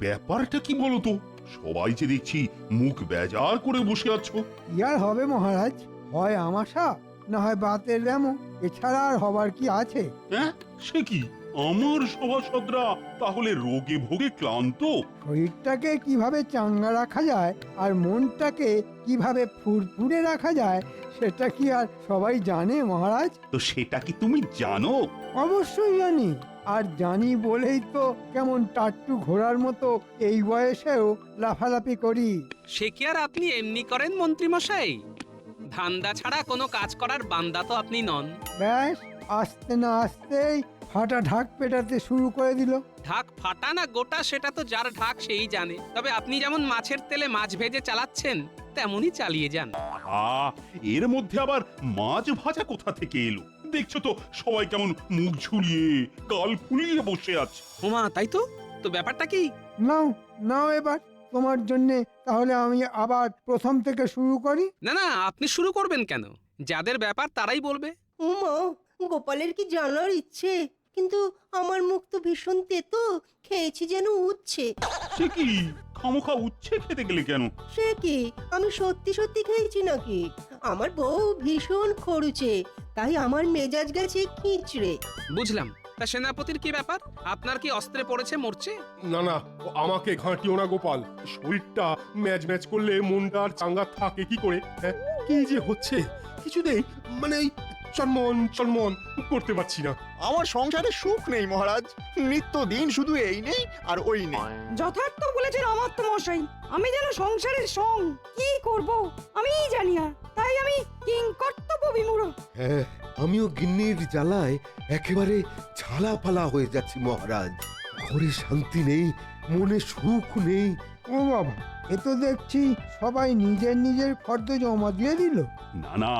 ব্যাপারটা কি বলো তো সবাই যে দেখছি মুখ বেজার করে বসে আছো। ইয়ার হবে মহারাজ হয় আমাশা না হয় বাতের ব্যামো এছাড়া আর হবার কি আছে? হ্যাঁ? সে কি? আমার সভাসদরা তাহলে রোগে ভোগে ক্লান্ত? শরীরটাকে কীভাবে চাঙ্গা রাখা যায় আর মনটাকে কীভাবে ফুরফুরে রাখা যায় সেটা কি আর সবাই জানে মহারাজ? তো সেটা কি তুমি জানো? অবশ্যই জানি। আর জানি বলেই তো কেমন টাট্টু ঘোড়ার মতো এই বয়সেও লাফালাফি করি। সে কি আর আপনি এমনি করেন মন্ত্রীমশাই? ধান্দা ছাড়া কোনো কাজ করার বান্দা তো আপনি নন। ব্যাস আসতে না আসতেই ফাটা ঢাক পেটাতে শুরু করে দিল। ঢাক ফাটা না গোটা সেটা তো যার ঢাক সেই জানে। তবে আপনি যেমন মাছের তেলে মাছ ভেজে চালাচ্ছেন তেমনই চালিয়ে যান। আ এর মধ্যে আবার মাছ ভাজা কোথা থেকে এলো? দেখছ তো সবাই কেমন মুখ ঝুলিয়ে গাল ফুলিয়ে বসে আছে। ওমা তাই তো? তো ব্যাপারটা কি? নাও নাও এবার। তোমার জন্যে তাহলে আমি আবার প্রথম থেকে শুরু করি? না না আপনি শুরু করবেন কেন? যাদের ব্যাপার তারাই বলবে। উমা গোপালের কি জানার ইচ্ছে? কিন্তু আমার মুখ তো ভীষণ তেতো খেয়েছি যেন উঠছে সে কি? খামোখা উচ্ছে খেতে গেলে কেন? সে কি? আমি সত্যি সত্যি খেয়েছি নাকি? আমার বউ ভীষণ খরুচে তাই আমার মেজাজ গেছে খিচড়ে। বুঝলাম। তা সেনাপতির কি ব্যাপার? আপনার কি অস্ত্রে পড়েছে মরছে? না না আমাকে ঘাঁটিও না গোপাল। শরীরটা ম্যাচ ম্যাচ করলে মনটা আর চাঙ্গা থাকে কি করে? হ্যাঁ কি যে হচ্ছে? কিছুতেই মানে চনমন চনমন করতে পারছি না। আমার সংসারে সুখ নেই মহারাজ। নিত্য দিন শুধু এই নেই আর ওই নেই। যথার্থ বলেছেন অমাত্য মশাই। আমি যেন সংসারের সং কি করব আমিই জানি না। তাই আমি কিং কর্তব্য বিমূঢ়। হ্যাঁ আমিও গিন্নির জ্বালায় একেবারে ঝালা ফালা হয়ে যাচ্ছি মহারাজ। ঘরে শান্তি নেই মনে সুখ নেই। ও বাবা এ তো দেখছি সবাই নিজের নিজের ফর্দ জমা দিয়ে দিল। না না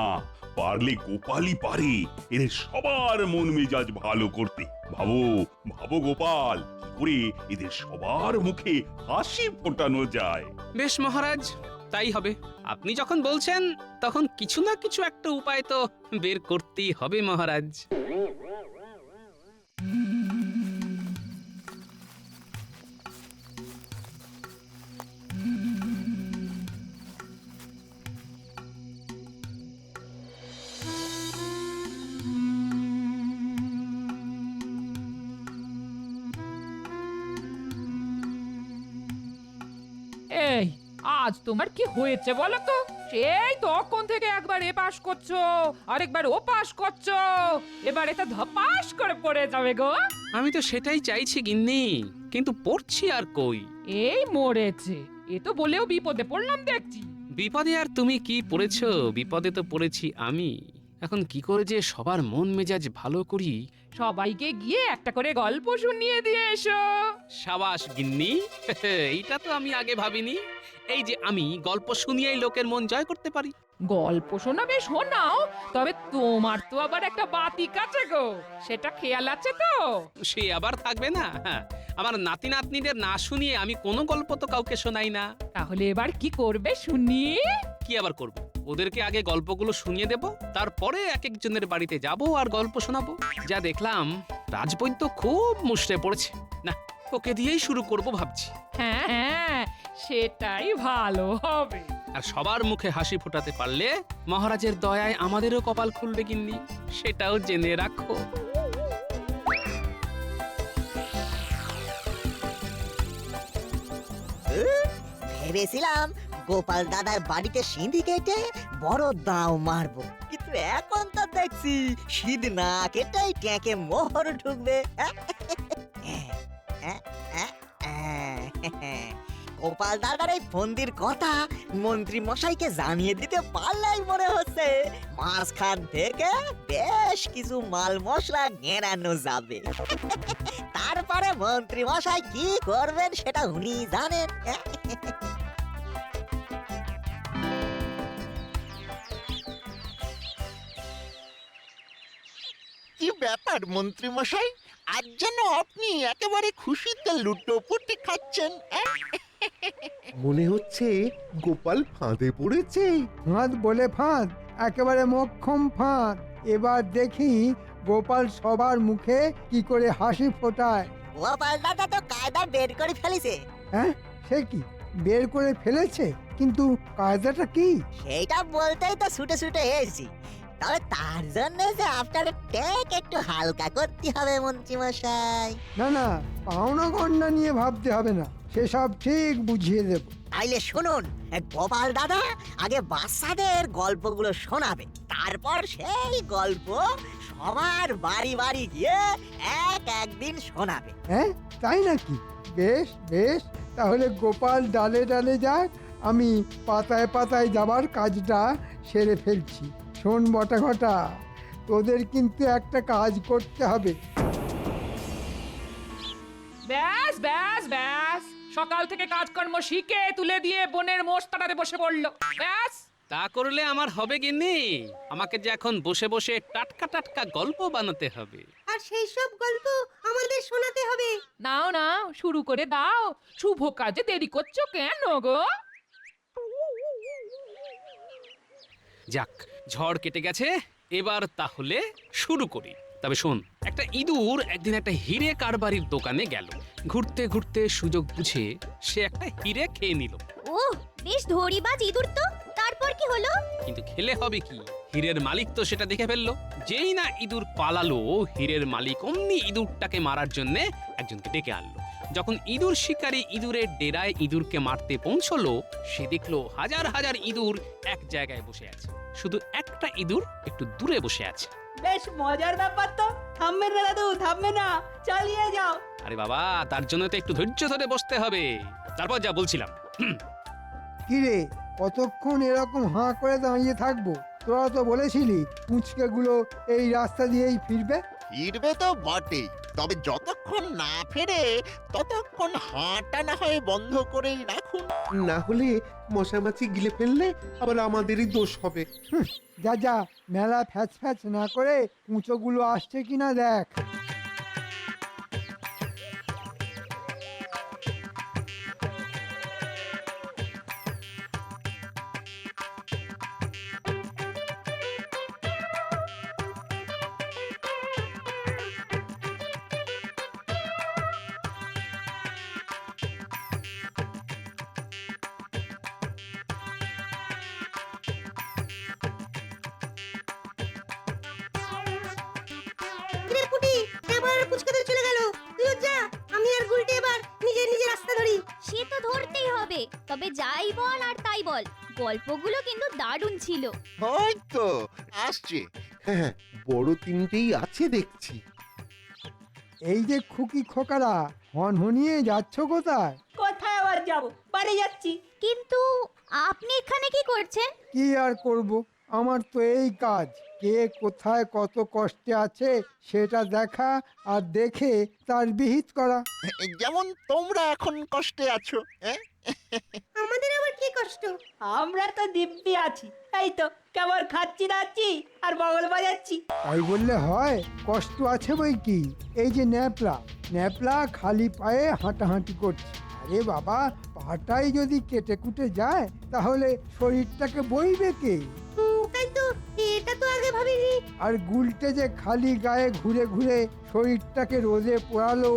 পারলে গোপালই পারে। এদের সবার মন মেজাজ ভালো করতে। ভাবো ভাবো গোপাল করে এদের সবার মুখে হাসি ফোটানো যায়? বেশ মহারাজ, তাই হবে। আপনি যখন বলছেন, তখন কিছু না কিছু একটা উপায় তো বের করতেই হবে মহারাজ। আজ তোমার কি হয়েছে বলো তো? সেই তখন থেকে একবার এ পাশ করছ আরেকবার ও পাশ করছ। এবার এটা ধপাস করে পড়ে যাবে গো। আমি তো সেটাই চাইছি গিন্নি কিন্তু পড়ছি আর কই? এই মরেছে। এ তো বলেও বিপদে পড়লাম দেখছি। বিপদে আর তুমি কি পড়েছো? বিপদে তো পড়েছি আমি। এখন কি করে যে সবার মন মেজাজ ভালো করি? সবাইকে গিয়ে একটা করে গল্প শুনিয়ে দিয়ে এসো। সাবাস গিন্নি। এইটা তো আমি আগে ভাবিনি। এই যে আমি গল্প শুনিয়েই লোকের মন জয় করতে পারি। গল্প শোনাবে শোনাও তবে তোমার তো আবার একটা বাতিক আছে গো। সেটা খেয়াল আছে তো? সে আবার থাকবে না? হ্যাঁ, আমার নাতি নাতনিদের না শুনিয়ে আমি কোনো গল্প তো কাউকে শোনাই না। তাহলে এবার কি করবে শুনি? কি আবার করব? ওদেরকে আগে গল্পগুলো শুনিয়ে দেব তারপরে এক একজনের বাড়িতে যাব আর গল্প শোনাবো। যা দেখলাম রাজবৈদ্য খুব মুষড়ে পড়েছে। না ওকে দিয়েই শুরু করব ভাবছি। হ্যাঁ হ্যাঁ সেটাই ভালো হবে। আর সবার মুখে হাসি ফোটাতে পারলে মহারাজের দয়ায় আমাদেরও কপাল খুলবে গিন্নি। সেটাও জেনে রাখো। ভেবেছিলাম গোপাল দাদার বাড়িতে সিঁধি কেটে বড় দাও মারবো। কিন্তু এখন তো দেখছি সিঁধ না কেটেই ট্যাঁকে মোহর ঢুকবে। গোপাল দাদার এই ফন্দির কথা মন্ত্রী মশাইকে জানিয়ে দিতে পারলেই মনে হচ্ছে। মাঝখান থেকে বেশ কিছু মাল মশলা গেরানো যাবে। তারপরে মন্ত্রী মশাই কি করবেন সেটা উনি জানেন। কি ব্যাপার মন্ত্রী মশাই? আজ যেন আপনি একেবারে খুশিতে লুটোপুটি খাচ্ছেন? মনে হচ্ছে গোপাল ফাঁদে পড়েছে। ফাঁদ বলে ফাঁদ একেবারে মক্ষম ফাঁদ। এবার দেখি গোপাল সবার মুখে কি করে হাসি ফোটায়। গোপাল দাদা তো কায়দা বের করে ফেলিছে। হ্যাঁ সে কি? বের করে ফেলেছে? কিন্তু কায়দাটা কি? সেইটা বলতেই তো ছুটে ছুটে এসেছি। তবে তার জন্য যে আপনার ট্যাগ একটু হালকা করতে হবে মন্ত্রী মশাই না না পাওনা গন্ডা নিয়ে ভাবতে হবে না। সেসব ঠিক বুঝিয়ে দেব। তাইলে শুনুন এক গোপাল দাদা আগে বাচ্চাদের গল্পগুলো শোনাবে। তারপর সেই গল্প সবার বাড়ি বাড়ি গিয়ে এক একদিন শোনাবে। হ্যাঁ তাই নাকি? বেশ বেশ তাহলে গোপাল ডালে ডালে যাক আমি পাতায় পাতায় যাবার কাজটা সেরে ফেলছি। শোন বটা ঘটা তোদের কিন্তু একটা কাজ করতে হবে। ব্যাস ব্যাস ব্যাস। সকাল থেকে কাজকর্ম শিখে তুলে দিয়ে বনের মোষ তাড়াতে বসে পড়ল। ব্যাস। তা করলে আমার হবে গিন্নি। আমাকে যে এখন বসে বসে টাটকা টাটকা গল্প বানাতে হবে। আর সেই সব গল্প আমাদের শোনাতে হবে। নাও নাও শুরু করে দাও। শুভ কাজে দেরি করছ কেন গো? যাক ঝড় কেটে গেছে। এবার তাহলে শুরু করি। তবে শোন একটা ইঁদুর একদিন একটা হিরে কারবারির দোকানে গেল। ঘুরতে ঘুরতে সুযোগ বুঝে সে একটা হিরে খেয়ে নিল। ওহ বেশ ধরিবাজ ইঁদুর তো। তারপর কি হলো? কিন্তু খেলে হবে কি? হীরের মালিক তো সেটা দেখে ফেলল। যেই না ইঁদুর পালালো হীরের মালিক অমনি ইঁদুরটাকে মারার জন্য একজনকে ডেকে আনলো। যখন ইঁদুর শিকারী ইঁদুরের ডেরায় ইঁদুরকে মারতে পৌঁছলো সে দেখল হাজার হাজার ইঁদুর এক জায়গায় বসে আছে। শুধু একটা ইঁদুর একটু দূরে বসে আছে। বেশ মজার ব্যাপার তো। থামবে না দাদু থামবে না। চালিয়ে যাও। আরে বাবা তার জন্য তো একটু ধৈর্য ধরে বসতে হবে। তারপর যা বলছিলাম। কিরে কতক্ষণ এরকম হাঁ করে দাঁড়িয়ে থাকব? তোরা তো বলেছিলি পুচকেগুলো এই রাস্তা দিয়েই ফিরবে। ফিরবে তো বটেই। তবে যতক্ষণ না ফেরে ততক্ষণ হাঁটা না হয় বন্ধ করেই রাখুন। না হলে মশামাছি গিলে ফেললে আবার আমাদেরই দোষ হবে। যা যা মেলা ফ্যাচ ফ্যাচ না করে কুঁচোগুলো আসছে কিনা দেখ। গল্পগুলো কিন্তু দারুণ ছিল। ওই তো আসছে। হ্যাঁ বড় তিনটেই আছে দেখছি। এই যে খুকি খোকারা হনহনিয়ে যাচ্ছ কোথায়? কোথায় আবার যাব? বাড়ি যাচ্ছি। কিন্তু আপনি এখানে কি করছেন? কি আর করব? আমার তো এই কাজ। কে কোথায় কত কষ্টে আছে সেটা দেখা আর দেখে তার বিহিত করা। যেমন তোমরা এখন কষ্টে আছো হ্যাঁ? আমাদের আবার কি কষ্ট? আমরা তো দিব্যি আছি এই তো কেমন খাচ্ছি দাচ্ছি আর বগল বাজাচ্ছি। তাই বললে হয় কষ্ট আছে বই কি? এই যে ন্যাপলা ন্যাপলা খালি পায়ে হাঁটাহাঁটি করছে। আরে বাবা পাটাই যদি কেটে কুটে যায় তাহলে শরীরটাকে বইবে কে? তাই তো এটা তো আগে ভাবিনি। আর গুলটে যে খালি গায়ে ঘুরে ঘুরে শরীরটাকে রোদে পোড়ালো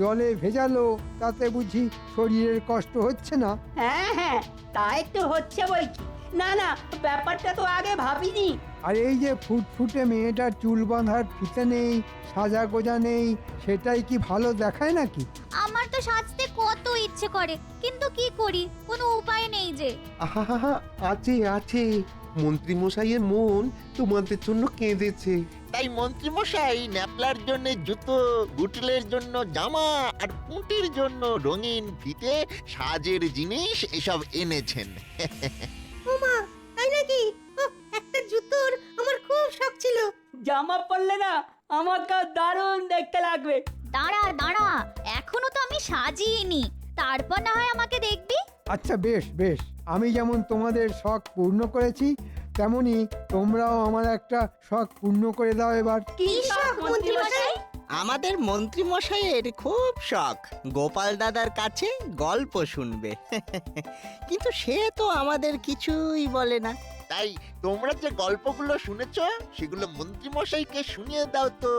জলে ভেজালো তাতে বুঝি শরীরের কষ্ট হচ্ছে না? হ্যাঁ হ্যাঁ তাই তো হচ্ছে বই কি না না ব্যাপারটা তো আগে ভাবিনি। আর এই যে ফুটফুটে মেয়েটার চুল বাঁধার ফিতে নেই সাজা গোজা নেই সেটাই কি ভালো দেখায় নাকি? আমার তো সাজতে কত ইচ্ছে করে কিন্তু কি করি? কোনো উপায় নেই যে। আহা আছে আছে। মন্ত্রী মশাইয়ের মন তোমাদের জন্য কেঁদেছে। তাই মন্ত্রী মশাই ন্যাপলার জন্য জুতো গুটলের জন্য জামা আর পুঁটির জন্য রঙিন ফিতে সাজের জিনিস এসব এনেছেন। ওমা তাই নাকি? ওহ, একটা জুতোর আমার খুব শখ ছিল। জামা পরলে না আমাকে দারুণ দেখতে লাগবে। দাঁড়া দাঁড়া এখনও তো আমি সাজিয়েনি তারপর না হয় আমাকে দেখবি। আচ্ছা বেশ বেশ। আমি যেমন তোমাদের শখ পূর্ণ করেছি তেমনি তোমরাও আমার একটা শখ পূর্ণ করে দাও এবার। কি শখ মন্ত্রী মশাই আমাদের মন্ত্রী মশাইয়ের খুব শখ। গোপাল দাদার কাছে গল্প শুনবে। কিন্তু সে তো আমাদের কিছুই বলে না। তাই তোমরা যে গল্পগুলো শুনেছ সেগুলো মন্ত্রী মশাইকে শুনিয়ে দাও তো।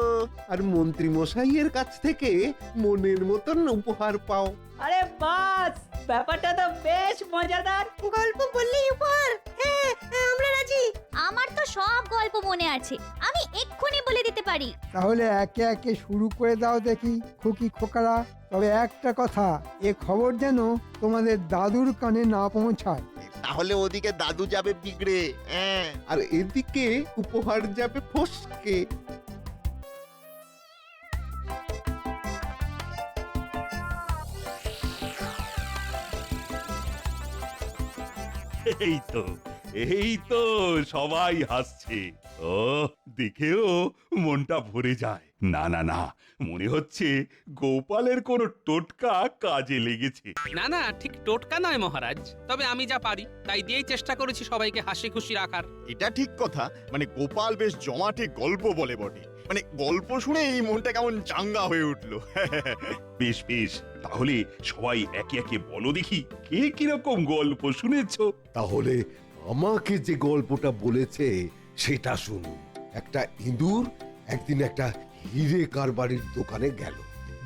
আর মন্ত্রী মশাইয়ের কাছ থেকে মনের মতন উপহার পাও। আরে বাস! ব্যাপারটা তো বেশ মজাদার। গল্প বললেই উপহার। হ্যাঁ আমরা রাজি। আমার তো সব গল্প মনে আছে। আমি এক্ষুনি বলে দিতে পারি। তাহলে একে একে শুরু করে দাও দেখি খুকি খোকারা। তবে একটা কথা এ খবর যেন তোমাদের দাদুর কানে না পৌঁছায়। তাহলে ওদিকে দাদু যাবে বিগড়ে হ্যাঁ। আর এদিকে উপহার যাবে ফসকে। এই তো এই তো সবাই হাসছে। ও দেখেও মনটা ভরে যায়। না না না মনে হচ্ছে গোপালের কোনো টোটকা কাজে লেগেছে। না না ঠিক টোটকা নয় মহারাজ তবে আমি যা পারি তাই দিয়েই চেষ্টা করেছি সবাইকে হাসি খুশি রাখার। এটা ঠিক কথা মানে গোপাল বেশ জমাটে গল্প বলে বটে। মানে গল্প শুনে এই মনটা কেমন চাঙ্গা হয়ে উঠল। বেশ বেশ তাহলে সবাই একে একে বলো দেখি কে কীরকম গল্প শুনেছো? তাহলে আমাকে যে গল্পটা বলেছে সেটা শুনুন। একটা ইঁদুর একদিন একটা হিরে কারবারির দোকানে গেল।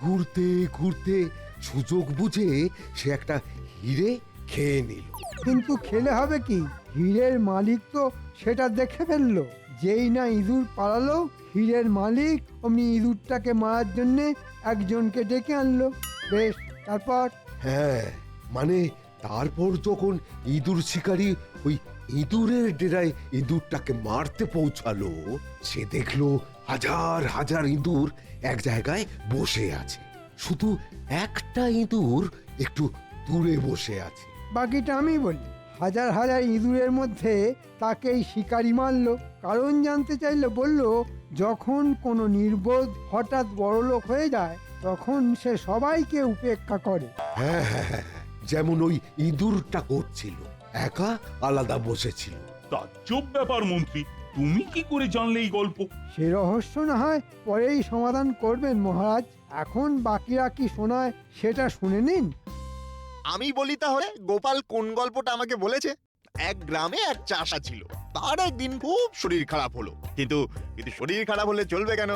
ঘুরতে ঘুরতে সুযোগ বুঝে সে একটা হিরে খেয়ে নিল। কিন্তু খেলে হবে কি? হীরের মালিক তো সেটা দেখে ফেলল। যেই না ইঁদুর পালালো হীরের মালিক অমনি ইঁদুরটাকে মারার জন্যে একজনকে ডেকে আনলো। বেশ তারপর? হ্যাঁ মানে তারপর যখন ইঁদুর শিকারী ওই ইঁদুরের ডেরায় ইঁদুরটাকে মারতে পৌঁছালো সে দেখল হাজার হাজার ইঁদুর এক জায়গায় বসে আছে। শুধু একটা ইঁদুর একটু দূরে বসে আছে। বাকিটা আমি বলি হাজার হাজার ইঁদুরের মধ্যে তাকেই শিকারি মারলো। কারণ জানতে চাইলে বলল যখন কোনো নির্বোধ হঠাৎ বড়লোক হয়ে যায় তখন সে সবাইকে উপেক্ষা করে। হ্যাঁ হ্যাঁ হ্যাঁ হ্যাঁ, যেমন ওই ইঁদুরটা করছিল। একা আলাদা বসেছিল। তাজ্জব ব্যাপার মন্ত্রী। তুমি কি করে জানলে এই গল্প? সে রহস্য না হয় পরেই সমাধান করবেন মহারাজ। এখন বাকিরা কি শোনায় সেটা শুনে নিন। আমি বলি তাহলে গোপাল কোন গল্পটা আমাকে বলেছে? এক গ্রামে এক চাষা ছিল। তার একদিন খুব শরীর খারাপ হলো। কিন্তু কিন্তু শরীর খারাপ হলে চলবে কেন?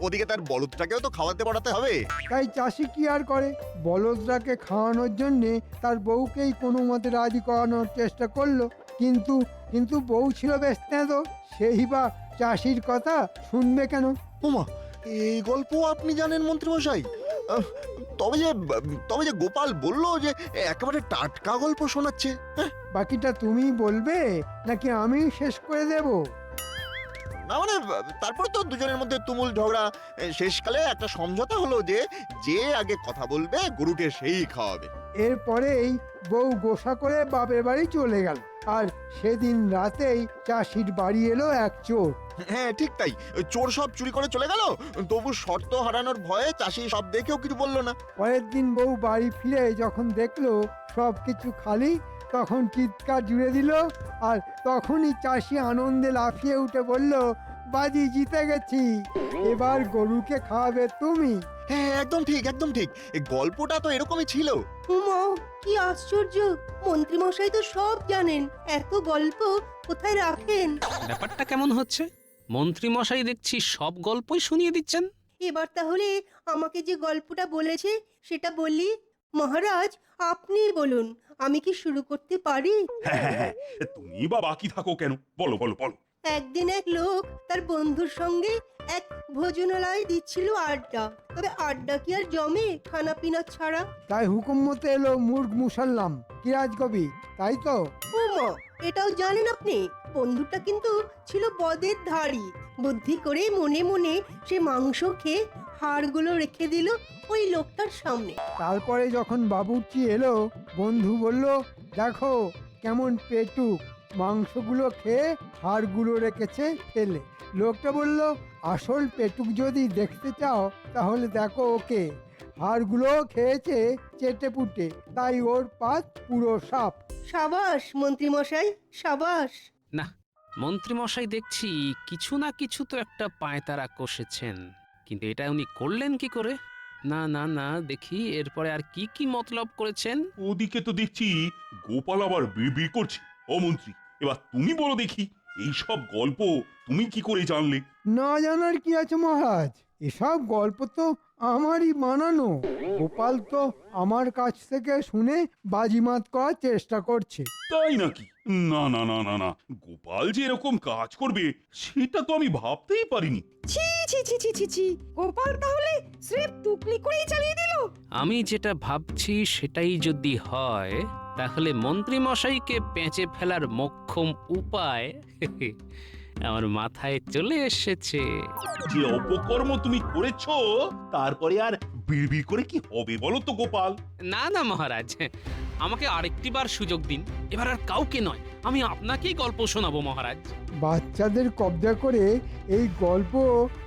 ওদিকে তার বলদটাকেও তো খাওয়াতে পড়াতে হবে। তাই চাষি কি আর করে? বলদটাকে খাওয়ানোর জন্যে তার বউকেই কোনো মতে রাজি করানোর চেষ্টা করল। কিন্তু কিন্তু বউ ছিল বেশ তেঁতো। সেই বা চাষির কথা শুনবে কেন? ওমা এই গল্প আপনি জানেন মন্ত্রীমশাই? তবে যে তবে যে গোপাল বলল যে একেবারে টাটকা গল্প শোনাচ্ছে। হ্যাঁ বাকিটা তুমি বলবে নাকি আমি শেষ করে দেব? না মানে তারপরে তো দুজনের মধ্যে তুমুল ঝগড়া। শেষকালে একটা সমঝোতা হলো যে যে আগে কথা বলবে গরুকে সেই খাওয়াবে। এরপরেই বউ গোসা করে বাপের বাড়ি চলে গেল। আর সেদিন রাতেই চাষির বাড়ি এলো এক চোর। হ্যাঁ ঠিক তাই। চোর সব চুরি করে চলে গেল? তবু শর্ত হারানোর ভয়ে চাষি সব দেখেও কিছু বলল না। পরের দিন বউ বাড়ি ফিরে যখন দেখল সব কিছু খালি তখন চিৎকার জুড়ে দিল আর তখনই চাষি আনন্দে লাফিয়ে উঠে বলল বাজি জিতে গেছি। এবার গরুকে খাওয়াবে তুমি। হ্যাঁ একদম ঠিক একদম ঠিক। এই গল্পটা তো এরকমই ছিল। উমা কি আশ্চর্য! মন্ত্রী মশাই তো সব জানেন। এত গল্প কোথায় রাখেন? ব্যাপারটা কেমন হচ্ছে? মন্ত্রী মশাই দেখছি সব গল্পই শুনিয়ে দিচ্ছেন। এবার তাহলে আমাকে যে গল্পটা বলেছে সেটা বললি? মহারাজ আপনি বলুন আমি কি শুরু করতে পারি? হ্যাঁ হ্যাঁ হ্যাঁ তুমি বা বাকি থাকো কেন? বলো বলো বলো। একদিন এক লোক তার বন্ধুর সঙ্গে এক ভোজনালয় দিচ্ছিল আড্ডা। তবে আড্ডা কি আর জমে খানা পিনা ছাড়া? তাই হুকুম মতো এলো মুর্গ মুসাল্লাম। কিরাজ কবি? তাই তো? এটাও জানেন আপনি? বন্ধুটা কিন্তু ছিল বদের ধাড়ি। বুদ্ধি করে মনে মনে সে মাংস খেয়ে হাড়গুলো রেখে দিল ওই লোকটার সামনে। তারপরে যখন বাবুর্চি এলো বন্ধু বলল দেখো কেমন পেটুক। মাংসগুলো খেয়ে হাড়গুলো রেখেছে ফেলে লোকটা বলল আসল পেটুক যদি দেখতে চাও তাহলে দেখো ওকে। হাড়গুলো খেয়েছে চেটে পুটে তাই ওর পাত পুরো সাপ। সাবাস মন্ত্রী মশাই সাবাস। না মন্ত্রী মশাই দেখছি কিছু না কিছু তো একটা পায়তারা কষেছেন। কিন্তু এটা উনি করলেন কি করে? না না না দেখি এরপরে আর কি কি মতলব করেছেন? ওদিকে তো দেখছি গোপাল আবার বিড়বিড় করছে। ও মন্ত্রী এবার তুমি বলো দেখি এই সব গল্প তুমি কি করে জানলে? না জানার কি আছে মহারাজ? এসব গল্প তো আমারই বানানো। গোপাল তো আমার কাছ থেকে শুনে বাজিমাত করার চেষ্টা করছে। তাই নাকি? না না না না না গোপাল যে এরকম কাজ করবে সেটা তো আমি ভাবতেই পারিনি। ছি ছি ছি ছি ছি ছি গোপাল তাহলে স্রেফ টুকলি করেই চালিয়ে দিল। আমি যেটা ভাবছি সেটাই যদি হয় তাহলে মন্ত্রীমশাইকে পেঁচে ফেলার মক্ষম উপায়? আমার মাথায় চলে এসেছে। যে অপকর্ম তুমি করেছ তারপরে আর বিড়বিড় করে কি হবে বলো তো গোপাল? না না মহারাজ আমাকে আরেকটি বার সুযোগ দিন। এবার আর কাউকে নয় আমি আপনাকেই গল্প শোনাবো মহারাজ। বাচ্চাদের কবজা করে এই গল্প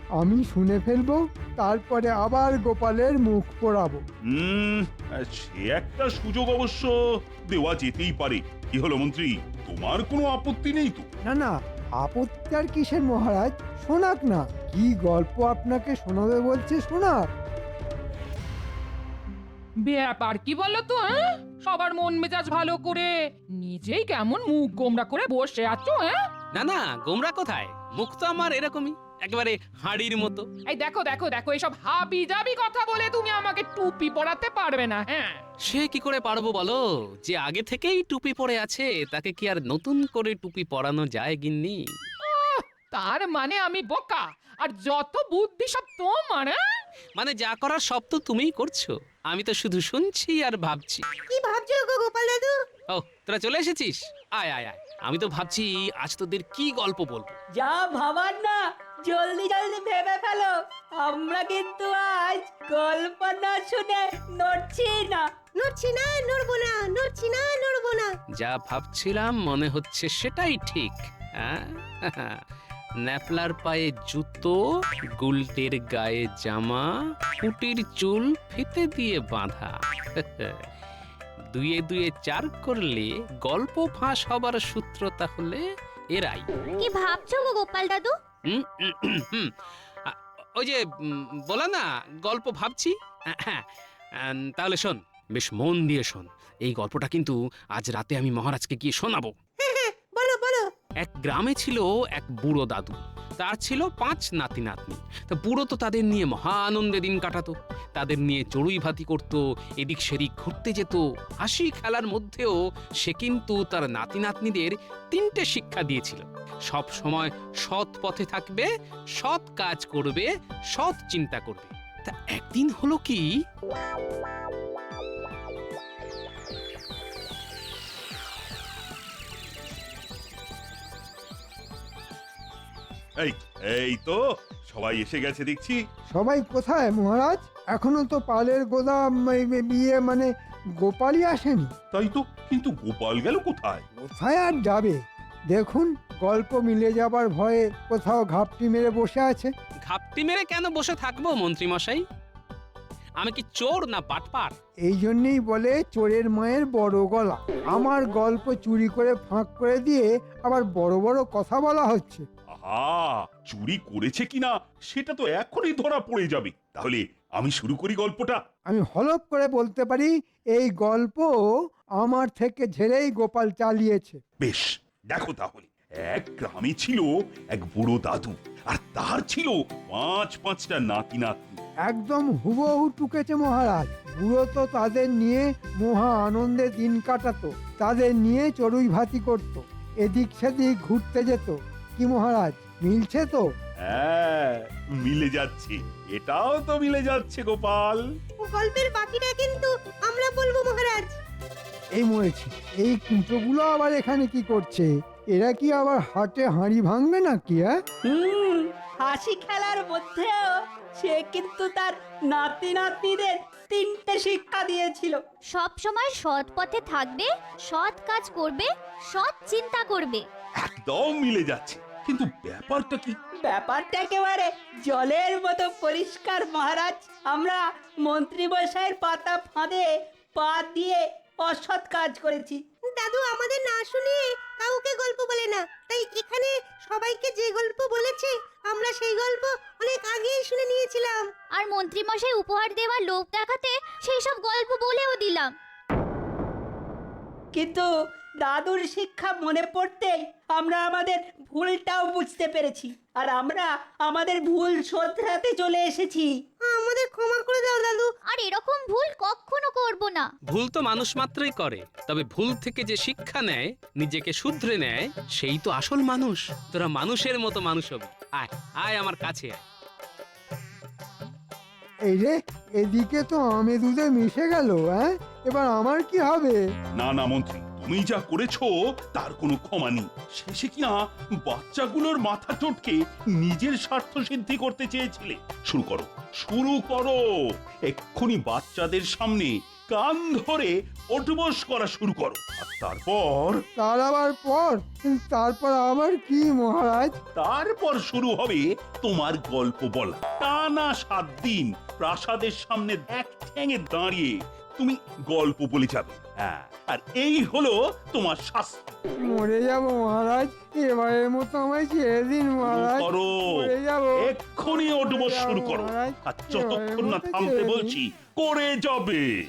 আমি শুনে ফেলব তারপরে আবার গোপালের মুখ পোড়াবো। হুম সে একটা সুযোগ অবশ্য দেওয়া যেতেই পারে। কি হলো মন্ত্রী? তোমার কোনো আপত্তি নেই তো? না না আপত্তি আর কিসের মহারাজ? শোনাক না। কি গল্প আপনাকে শোনাবে বলছে শোনাক? ব্যাপার কি বলো তো হ্যাঁ? সবার মন মেজাজ ভালো করে। নিজেই কেমন মুখ গোমরা করে বসে আছো হ্যাঁ? না না গোমরা কোথায়? মুখ তো আমার এরকমই। একেবারে হাড়ির মতো। এই দেখো দেখো দেখো এসব হাবি জাবি কথা বলে তুমি আমাকে টুপি পরাতে পারবে না হ্যাঁ? সে কি করে পারব বলো? যে আগে থেকেই টুপি পরে আছে তাকে কি আর নতুন করে টুপি পরানো যায় গিন্নি? তার মানে আমি বোকা। আর যত বুদ্ধি সব তোমার হ্যাঁ? মানে যা করার সব তো তুমিই করছ। আমি তো শুধু শুনছি আর ভাবছি। কি ভাবছ গো গোপাল দাদু? ও তোরা চলে এসেছিস? আয় আয় আয়। আমি তো ভাবছি আজ তোদের কি গল্প বলব। যা ভাবার না জলদি জলদি ভেবে ফেলো। আমরা কিন্তু আজ গল্প না শুনে নড়ছি না। নড়ছি না নড়বো না নড়ছি না নড়বো না। যা ভাবছিলাম মনে হচ্ছে সেটাই ঠিক হ্যাঁ? ন্যাপলার পায়ে জুতো গুলটের গায়ে জামা কুটির চুল ফিতে দিয়ে বাঁধা। দুয়ে দুয়ে চার করলে গল্প ফাঁস হবার সূত্র তাহলে এরাই। কি ভাবছ গো গোপাল দাদু? হুম, হুম, ওই যে বলা না গল্প ভাবছি। হ্যাঁ। তাহলে শোন বেশ মন দিয়ে শোন। এই গল্পটা কিন্তু আজ রাতে আমি মহারাজকে গিয়ে শোনাবো। এক গ্রামে ছিল এক বুড়ো দাদু। তার ছিল পাঁচ নাতি নাতনি তা বুড়ো তো তাদের নিয়ে মহা আনন্দে দিন কাটাতো। তাদের নিয়ে চড়ুই ভাতি করতো, এদিক সেদিক ঘুরতে যেত। হাসি খেলার মধ্যেও সে কিন্তু তার নাতি নাতনিদের তিনটে শিক্ষা দিয়েছিল। সব সময় সৎ পথে থাকবে, সৎ কাজ করবে, সৎ চিন্তা করবে। তা একদিন হলো কি? এই এই তো সবাই এসে গেছে দেখছি। সবাই কোথায় মহারাজ? এখনও তো পালের গোদাম বিয়ে মানে গোপালই আসেনি। তাই তো কিন্তু গোপাল গেল কোথায়? কোথায় আর যাবে? দেখুন গল্প মিলে যাবার ভয়ে কোথাও ঘাপটি মেরে বসে আছে। ঘাপটি মেরে কেন বসে থাকব মন্ত্রী মশাই আমি কি চোর না বাটপার? এই জন্যেই বলে চোরের মায়ের বড় গলা। আমার গল্প চুরি করে ফাঁক করে দিয়ে আবার বড় বড় কথা বলা হচ্ছে। আহা চুরি করেছে কিনা সেটা তো এখনই ধরা পড়ে যাবে। তাহলে আমি শুরু করি গল্পটা। আমি হলপ করে বলতে পারি এই গল্প আমার থেকে ঝেড়েই গোপাল চালিয়েছে। বেশ দেখো তাহলে। এক গ্রামে ছিল এক বুড়ো দাদু আর তার ছিল পাঁচ পাঁচটা নাতি নাতনি। একদম হুবহু টুকেছে মহারাজ। বুড়ো তো তাদের নিয়ে মহা আনন্দে দিন কাটাতো তাদের নিয়ে চড়ুই ভাতি করত এদিক সেদিক ঘুরতে যেত। কি মহারাজ মিলছে তো? হ্যাঁ মিলে যাচ্ছে। এটাও তো মিলে যাচ্ছে গোপাল। গল্পের বাকিটা কিন্তু আমরা বলব মহারাজ। এই মরেছে। এই কুঁচোগুলো আবার এখানে কি করছে? এরা কি আবার হাটে হাঁড়ি ভাঙবে নাকি হ্যাঁ? হুম হাসি খেলার মধ্যেও সে কিন্তু তার নাতি নাতনিদের তিনটে শিক্ষা দিয়েছিল। সব সময় সৎ পথে থাকবে সৎ কাজ করবে সৎ চিন্তা করবে। একদম মিলে যাচ্ছে। কিন্তু ব্যাপারটা কি? ব্যাপারটা একেবারে জলের মতো পরিষ্কার মহারাজ। আমরা মন্ত্রী মশাইয়ের পাতা ফাঁদে পা দিয়ে অসৎ কাজ করেছি। দাদু আমাদের না শুনিয়ে কাউকে গল্প বলে না। তাই এখানে সবাইকে যে গল্প বলেছে, আমরা সেই গল্প অনেক আগেই শুনে নিয়েছিলাম। আর মন্ত্রীমশাই উপহার দেওয়ার লোভ দেখাতে সেই সব গল্প বলেও দিলাম। কিন্তু দাদুর শিক্ষা মনে পড়তেই আমরা আমাদের ভুলটাও বুঝতে পেরেছি। আর আমরা আমাদের ভুল শোধরাতে চলে এসেছি। আমাদের ক্ষমা করে দাও দাদু। আর এরকম ভুল কখনো করব না। ভুল তো মানুষ মাত্রই করে তবে ভুল থেকে যে শিক্ষা নেয় নিজেকে শুধরে নেয় সেই তো আসল মানুষ। তোরা মানুষের মতো মানুষ হবি। আয় আয় আমার কাছে আয়। এই রে, এদিকে তো আমে দুধে মিশে গেল হ্যাঁ এবার আমার কি হবে? না না, মন্ত্রী, তুমি যা করেছ, তার কোনো ক্ষমা নেই। শেষে কিনা বাচ্চাগুলোর মাথা চটকে নিজের স্বার্থ সিদ্ধি করতে চেয়েছিলে? শুরু করো শুরু করো। এক্ষুনি বাচ্চাদের সামনে কান ধরে ওঠবস করা শুরু করো। আর তারপর? তার আবার পর? তারপর আবার কি মহারাজ? তারপর শুরু হবে তোমার গল্প বলা। টানা সাত দিন প্রাসাদের সামনে এক ঠ্যাঙে দাঁড়িয়ে তুমি গল্প বলে যাবে। হ্যাঁ আর এই হলো তোমার শাস্তি। মরে যাব মহারাজ। এবারের মতো আমায় ছেড়ে দিন মহারাজ। করো। মরে যাব। এক্ষুনি ওঠবস শুরু করো। আর যতক্ষণ না থামতে বলছি করে যাবে।